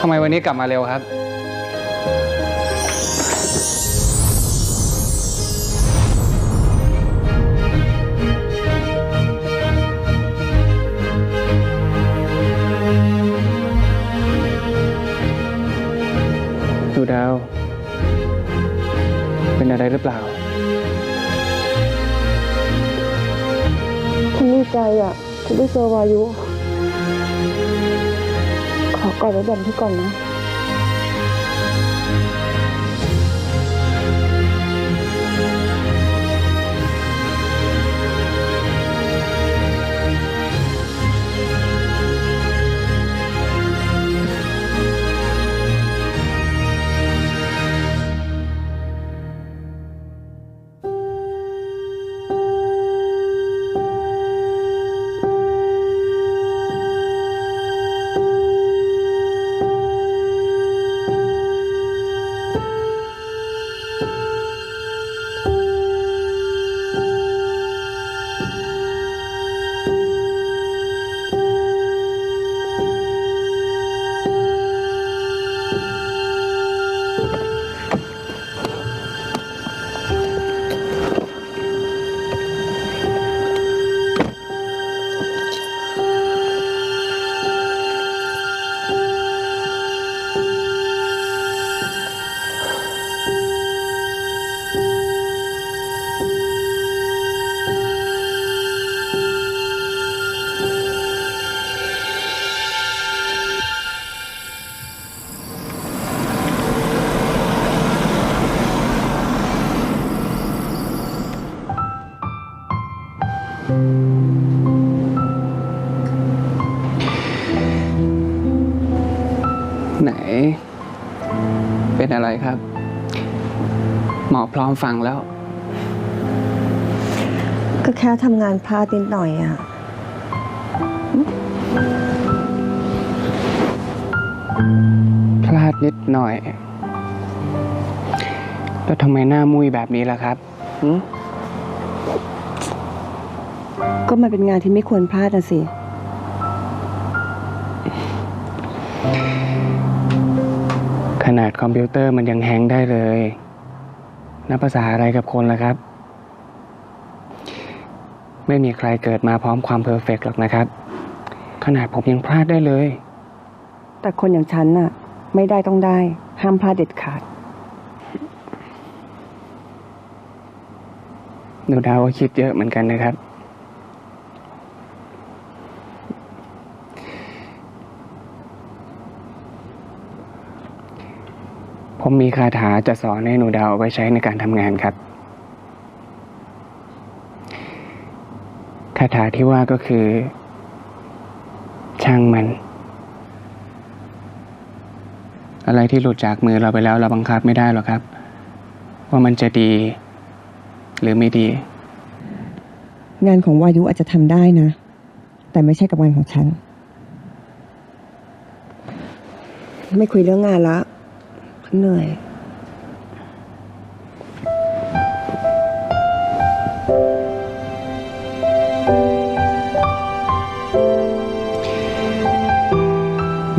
ทำไมวันนี้กลับมาเร็วครับ ดูดาว เป็นอะไรหรือเปล่า ฉันดีใจอะที่ได้เจอวายุ กอดไว้แบบที่ก่อนนะ ไหน เป็นอะไรครับ หมอพร้อมฟังแล้ว ก็แค่ทำงานพลาดนิดหน่อยอะพลาดนิดหน่อย แล้วทำไมหน้ามุยแบบนี้ล่ะครับหืม ก็มันเป็นงานที่ไม่ควรพลาดนะสิ ขนาดคอมพิวเตอร์มันยังแฮงก์ได้เลย นับภาษาอะไรกับคนล่ะครับ ไม่มีใครเกิดมาพร้อมความเพอร์เฟกต์หรอกนะครับ ขนาดผมยังพลาดได้เลย แต่คนอย่างฉันน่ะ ไม่ได้ต้องได้ ห้ามพลาดเด็ดขาด หนูดาวก็คิดเยอะเหมือนกันนะครับ ผมมีคาถาจะสอนให้หนูดาวเอาไว้ใช้ในการทำงานครับ คาถาที่ว่าก็คือ ช่างมัน อะไรที่หลุดจากมือเราไปแล้วเราบังคับไม่ได้หรอกครับ ว่ามันจะดี หรือไม่ดี งานของวายุอาจจะทำได้นะ แต่ไม่ใช่กับงานของฉัน ไม่คุยเรื่องงานละ เหนื่อย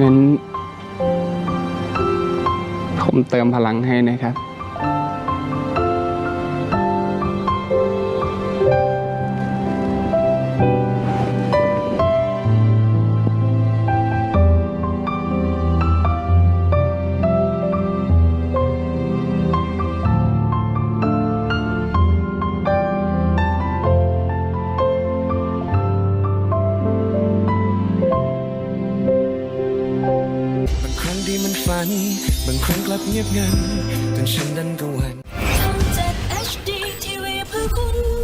งั้นผมเติมพลังให้นะครับบ นฝันบางครั้งกลับเงียบงันจนฉันนั้นกังวลทำจาก HD TV เพื่อคุณ